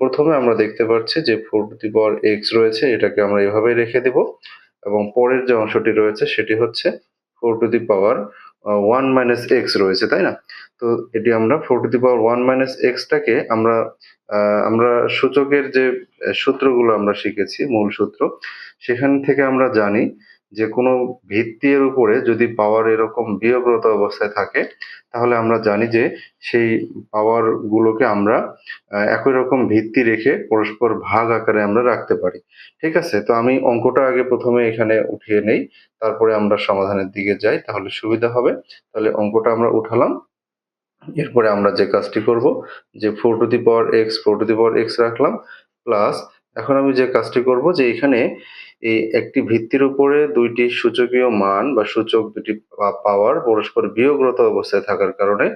প্রথমে আমরা দেখতে পাচ্ছি যে four to the power X রয়েছে, এটাকে আমরা এভাবেই রেখে দেব। এবং পরের যে অংশটি রয়েছে, সেটি হচ্ছে four to the power one minus X রয়েছে, তাই না? তো এটি আমরা four to the power one minus এক্সটাকে আমরা আমরা সূচকের যে সূত্রগুলো আমরা শিখেছি, মূল সূত্র, সেখান থেকে আমরা জানি যে কোনো ভিত্তির উপরে যদি পাওয়ার এরকম বিয়োগরত অবস্থায় থাকে, তাহলে আমরা জানি যে সেই পাওয়ার গুলোকে আমরা একই রকম ভিত্তি রেখে পরস্পর ভাগ আকারে আমরা রাখতে পারি। ঠিক আছে? তো আমি অঙ্কটা আগে প্রথমে এখানে উঠিয়ে নেই, তারপরে আমরা সমাধানের দিকে যাই, তাহলে সুবিধা হবে। তাহলে অঙ্কটা আমরা উঠালাম। এরপরে আমরা যে কাজটি করব, যে four to the power X four to the power X রাখলাম প্লাস এখন আমি যে কাজটি করব যে এখানে এই একটি ভিত্তির উপরে দুইটি সূচকীয় মান বা সূচক দুটি পাওয়ার পরস্পর বিয়োগরত অবস্থায় থাকার কারণে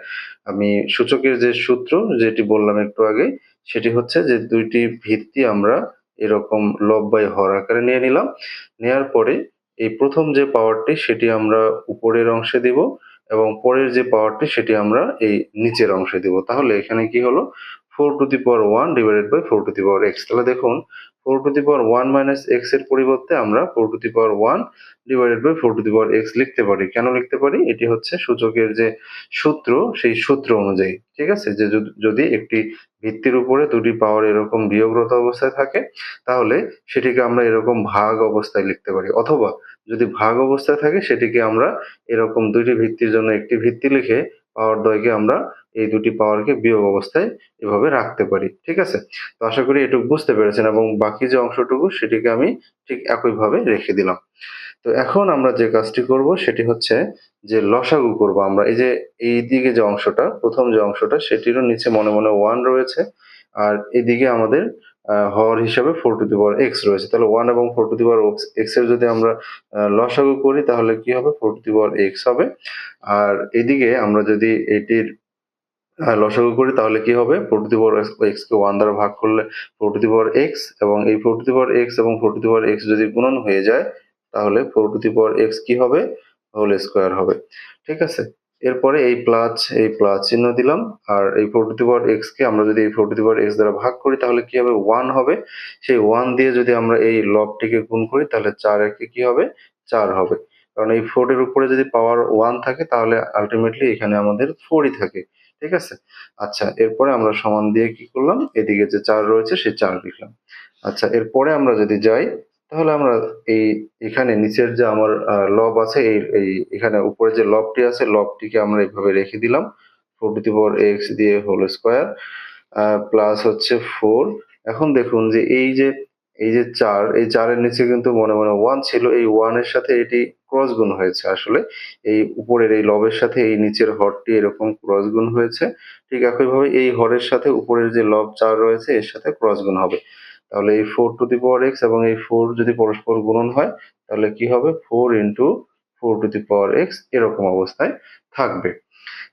আমি সূচকের যে সূত্র যেটি বললাম একটু আগে, সেটি হচ্ছে যে দুইটি ভিত্তি আমরা এরকম লব বাই হর আকারে নিয়ে নিলাম। নেয়ার পরে এই প্রথম যে পাওয়ারটি সেটি আমরা উপরের অংশে দিব এবং পরের যে পাওয়ারটি সেটি আমরা এই নিচের অংশে দিব। তাহলে এখানে কি হলো? Four to the power one divided by four to the power X. তাহলে দেখুন, four to the power one minus এক্সের পরিবর্তে আমরা four to the power one divided by four to the power X লিখতে পারি। কেন লিখতে পারি? এটি হচ্ছে সূচকের যে সূত্র, সেই সূত্র অনুযায়ী, ঠিক আছে? যে যদি- একটি ভিত্তির উপরে দুটি পাওয়ার এরকম বিয়োগরত অবস্থায় থাকে, তাহলে সেটিকে আমরা এরকম ভাগ অবস্থায় লিখতে পারি। অথবা যদি ভাগ অবস্থায় থাকে, সেটিকে আমরা এরকম দুইটি ভিত্তির জন্য একটি ভিত্তি লিখে পাওয়ার দ্বয়কে আমরা এই দুটি পাওয়ারকে বিয়োগ অবস্থায় এভাবে রাখতে পারি, ঠিক আছে? তো আশা করি এটুকু বুঝতে পেরেছেন এবং বাকি যে অংশটুকু সেটিকে আমি ঠিক একইভাবে রেখে দিলাম। তো এখন আমরা যে কাজটি করব সেটি হচ্ছে যে লসাগু করব আমরা। এই যে এই দিকে যে অংশটা, প্রথম যে অংশটা, সেটিরও নিচে মনে মনে ওয়ান রয়েছে আর এদিকে আমাদের হর হিসাবে four to the power x রয়েছে। তাহলে ওয়ান এবং ফোর টু দি পাওয়ার এক্সের যদি আমরা লসাগু করি তাহলে কি হবে? Four to the power x হবে। আর এদিকে আমরা যদি এটির লসাগু করি, তাহলে কি হবে? ফোর টু দি এক্স কে ওয়ান দ্বারা ভাগ করলে ফোর টু এক্স এবং এই ফোর টু এক্স এবং ফোর টু এক্স যদি গুণন হয়ে যায়, তাহলে ফোর টু দি এক্স কি হবে? হোল স্কোয়ার হবে। ঠিক আছে? এরপরে এই প্লাস এই প্লাস চিহ্ন দিলাম। আর এই ফোর টু এক্স কে আমরা যদি এই ফোর টু এক্স দ্বারা ভাগ করি, তাহলে কি হবে? ওয়ান হবে। সেই ওয়ান দিয়ে যদি আমরা এই লবটিকে গুণ করি, তাহলে চার একে কি হবে? চার হবে। কারণ এই ফোর এর উপরে যদি পাওয়ার ওয়ান থাকে, তাহলে আলটিমেটলি এখানে আমাদের ফোরই থাকে, ঠিক আছে? আচ্ছা এরপরে আমরা সমান দিয়ে কি করলাম? এদিকে যে চার রয়েছে সে চার লিখলাম। আচ্ছা এরপরে আমরা যদি যাই, তাহলে আমরা এই এখানে নিচের যে আমার লব আছে, এই এই এখানে উপরে যে লবটি আছে লবটিকে আমরা এইভাবে রেখে দিলাম। Four to the power x দিয়ে হোল স্কোয়ার প্লাস হচ্ছে ফোর এখন দেখুন যে এই যে এই যে চার, এই চারের নিচে কিন্তু মনে মনে ওয়ান ছিল, এই ওয়ানের সাথে এটি ক্রস গুণ হয়েছে আসলে। এই উপরের এই লবের সাথে এই নিচের হরটি এরকম ক্রস গুণ হয়েছে। ঠিক একইভাবে এই হরের সাথে উপরের যে লব চার রয়েছে, এর সাথে ক্রস গুণ হবে। তাহলে এই four to the power x এবং এই ফোর যদি পরস্পর গুণন হয়, তাহলে কি হবে? Four into four to the power x এরকম অবস্থায় থাকবে।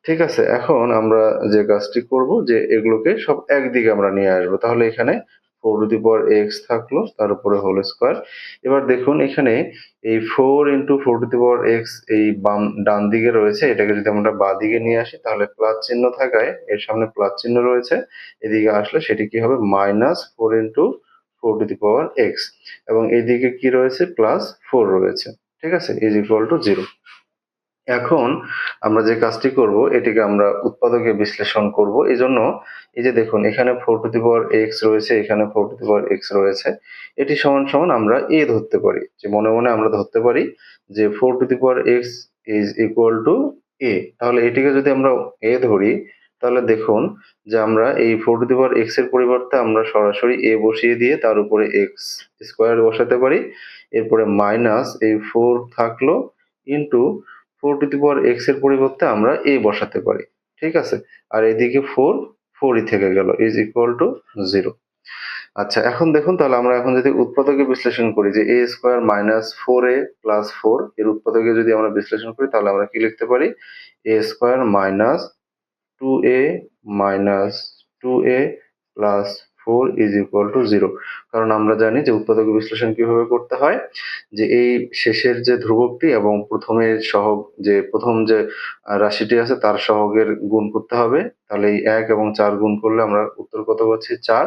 ঠিক আছে, এখন আমরা যে কাজটি করব যে এগুলোকে সব একদিকে আমরা নিয়ে আসব। তাহলে এখানে four to the power x থাকল, তার উপরে হোল স্কোয়ার। এবার দেখুন এখানে এই four into four to the power x এই বাম, ডান দিকে রয়েছে, এটাকে যদি আমরা বাঁ দিকে নিয়ে আসি, তাহলে প্লাস চিহ্ন থাকায় এর সামনে প্লাস চিহ্ন রয়েছে। এদিকে আসলে সেটি কি হবে? Minus four into four to the power x. এবং এদিকে কি রয়েছে? প্লাস ফোর রয়েছে। ঠিক আছে? Is equal to zero. এখন আমরা যে কাজটি করব, এটিকে আমরা উৎপাদকে বিশ্লেষণ করব। এই জন্য এই যে দেখুন, এখানে four to the power x রয়েছে, এখানে four to the power x রয়েছে। এটি সমান সমান আমরা এ ধরতে পারি। যে মনে মনে আমরা ধরতে পারি যে four to the power x is equal to a তাহলে এটিকে যদি আমরা এ ধরি, তাহলে দেখুন যে আমরা এই ফোর টু দি পাওয়ার এক্সের পরিবর্তে আমরা সরাসরি এ বসিয়ে দিয়ে তার উপরে এক্স স্কোয়ার বসাতে পারি। এরপরে মাইনাস এই ফোর থাকল into four to the power এক্সের পরিবর্তে আমরা এ বসাতে পারি। ঠিক আছে? আর এদিকে ফোর ফোরই থেকে গেল ইজ ইকুয়াল টু জিরো আচ্ছা এখন দেখুন তাহলে আমরা এখন যদি উৎপাদকে বিশ্লেষণ করি যে a square minus four a plus four এর উৎপাদকে যদি আমরা বিশ্লেষণ করি তাহলে আমরা কি লিখতে পারি? A square minus two a minus two a plus four is equal to zero. কারণ আমরা জানি যে উৎপাদক বিশ্লেষণ কীভাবে করতে হয়, যে এই শেষের যে ধ্রুবকটি এবং প্রথমের সহগ, যে প্রথম যে রাশিটি আছে তার সহগের গুণ করতে হবে। তাহলে এই এক এবং চার গুণ করলে আমরা উত্তর কত পাচ্ছি? চার।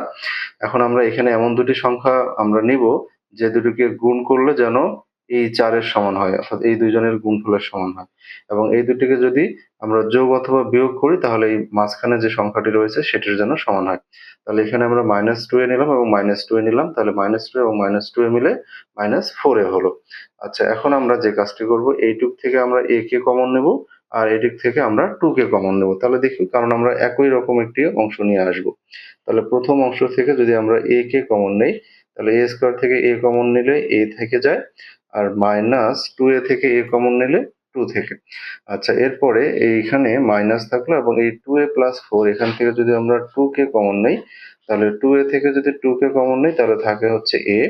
এখন আমরা এখানে এমন দুটি সংখ্যা আমরা নিব, যে দুটিকে গুণ করলে যেন এই চারের সমান হয়, অর্থাৎ এই দুইজনের গুণফলের সমান হয়। এবং এই দুটিকে যদি আমরা যোগ অথবা বিয়োগ করি, তাহলে এই মাঝখানে যে সংখ্যাটি রয়েছে, সেটির জন্য সমান হয়। তাহলে এখানে আমরা মাইনাস টু এ নিলাম এবং মাইনাস টু এ নিলাম। তাহলে মাইনাস টু এবং মাইনাস টু এ মিলে মাইনাস ফোর এ হলো। আচ্ছা এখন আমরা যে কাজটি করব, এইটুক থেকে আমরা এ কে কমন নেব আর এদিক থেকে আমরা টু কে কমন নেব। তাহলে দেখি, কারণ আমরা একই রকম একটি অংশ নিয়ে আসব। তাহলে প্রথম অংশ থেকে যদি আমরা এ কে কমন নেই, তাহলে এ স্কোয়ার থেকে এ কমন নিলে এ থেকে যায়। আর মাইনাস টু এ থেকে এ কমন নিলে টু থেকে। আচ্ছা এরপরে এইখানে মাইনাস থাকল এবং এই টু এ প্লাস ফোর এখান থেকে যদি আমরা টু কে কমন নেই, তাহলে টু এ থেকে যদি টু কে কমন নেই, তাহলে থাকে হচ্ছে এ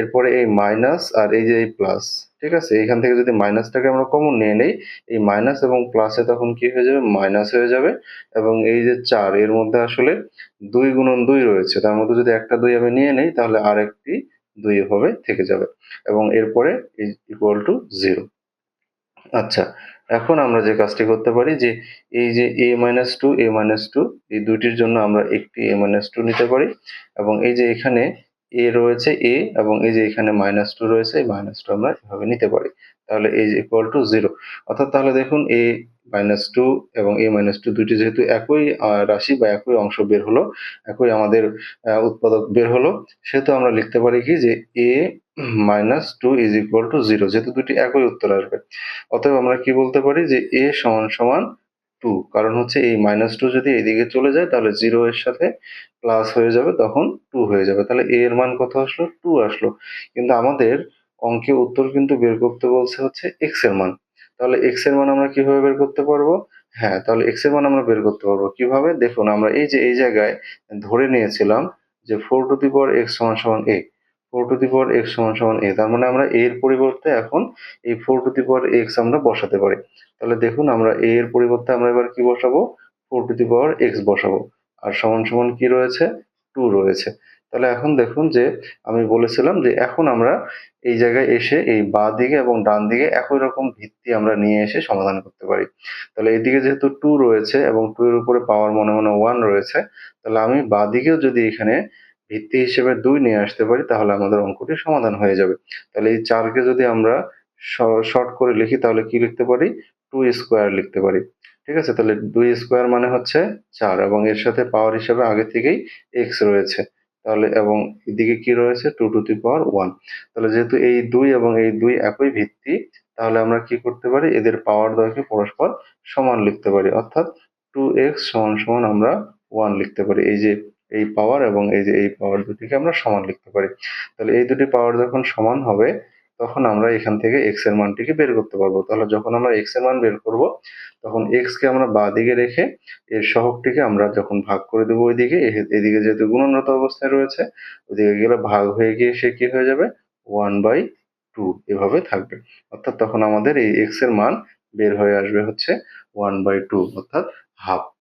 এরপরে এই মাইনাস আর এই যে এই প্লাস ঠিক আছে? এখান থেকে যদি মাইনাসটাকে আমরা কমন নিয়ে নেই, এই মাইনাস এবং প্লাসে তখন কি হয়ে যাবে? মাইনাস হয়ে যাবে। এবং এই যে চার, এর মধ্যে আসলে দুই গুণন দুই রয়েছে। তার মধ্যে যদি একটা দুই আমি নিয়ে নেই, তাহলে আর একটি দুই হবে থেকে যাবে এবং এরপরে ইকুয়াল টু জিরো আচ্ছা এখন আমরা যে কাজটি করতে পারি যে এই যে a minus two a minus two এই দুইটির জন্য আমরা একটি এ মাইনাস টু নিতে পারি এবং এই যে এখানে এ রয়েছে এ এবং এই যে এখানে মাইনাস টু রয়েছে, এই মাইনাস টু আমরা এভাবে নিতে পারি। তাহলে যে ইকুয়াল টু জিরো অর্থাৎ তাহলে দেখুন এ মাইনাস টু এবং এ মাইনাস টু দুইটি যেহেতু একই রাশি বা একই অংশ বের হলো, একই আমাদের উৎপাদক বের হলো, সেহেতু আমরা লিখতে পারি কি যে a minus two is equal to zero যেহেতু দুটি একই উত্তর আসবে। অতএব আমরা কি বলতে পারি যে এ সমান সমান টু কারণ হচ্ছে এই মাইনাস টু যদি এইদিকে চলে যায়, তাহলে জিরো এর সাথে প্লাস হয়ে যাবে, তখন টু হয়ে যাবে। তাহলে এ এর মান কত আসলো? টু আসলো। কিন্তু আমাদের অঙ্কে উত্তর কিন্তু বের করতে বলছে হচ্ছে এক্সের মান। তাহলে এক্সের মান আমরা কীভাবে বের করতে পারব? হ্যাঁ তাহলে এক্সের মান আমরা বের করতে পারব কীভাবে? দেখুন, আমরা এই যে, এই জায়গায় ধরে নিয়েছিলাম যে four to the power x সমান সমান a four to the power x সমান সমান এ তার মানে আমরা এর পরিবর্তে এখন এই four to the power x আমরা বসাতে পারি। তাহলে দেখুন, আমরা এ এর পরিবর্তে আমরা এবার কি বসাবো? Four to the power x বসাবো। আর সমান সমান কি রয়েছে? টু রয়েছে। তাহলে এখন দেখুন যে আমি বলেছিলাম যে এখন আমরা এই জায়গায় এসে এই বাঁ দিকে এবং ডান দিকে একই রকম ভিত্তি আমরা নিয়ে এসে সমাধান করতে পারি। তাহলে এদিকে যেহেতু টু রয়েছে এবং টু এর উপরে পাওয়ার মনে মনে ওয়ান রয়েছে, তাহলে আমি বাঁ দিকেও যদি এখানে ভিত্তি হিসেবে দুই নিয়ে আসতে পারি, তাহলে আমাদের অঙ্কটি সমাধান হয়ে যাবে। তাহলে এই চারকে যদি আমরা শর্ট করে লিখি, তাহলে কি লিখতে পারি? টু স্কোয়ার লিখতে পারি। ঠিক আছে? তাহলে দুই স্কোয়ার মানে হচ্ছে চার এবং এর সাথে পাওয়ার হিসেবে আগে থেকেই এক্স রয়েছে। তাহলে এবং এদিকে কি রয়েছে? Two to the power one তাহলে যেহেতু এই দুই এবং এই দুই একই ভিত্তি, তাহলে আমরা কি করতে পারি? এদের পাওয়ার দ্বয়কে পরস্পর সমান লিখতে পারি। অর্থাৎ টু এক্স সমান সমান আমরা ওয়ান লিখতে পারি। এই যে এই পাওয়ার এবং এই যে এই পাওয়ার দুটিকে আমরা সমান লিখতে পারি। তাহলে এই দুটি পাওয়ার যখন সমান হবে তখন আমরা এখান থেকে এক্সের মানটিকে বের করতে পারব। তাহলে যখন আমরা এক্সের মান বের করব, তখন এক্স কে আমরা বাঁ দিকে রেখে এর সহগটিকে আমরা যখন ভাগ করে দেবো ওইদিকে এদিকে যেহেতু গুণনরত অবস্থায় রয়েছে, ওইদিকে গেলে ভাগ হয়ে গিয়ে সে কি হয়ে যাবে? ওয়ান বাই টু এভাবে থাকবে। অর্থাৎ তখন আমাদের এই এক্সের মান বের হয়ে আসবে হচ্ছে ওয়ান বাই টু অর্থাৎ হাফ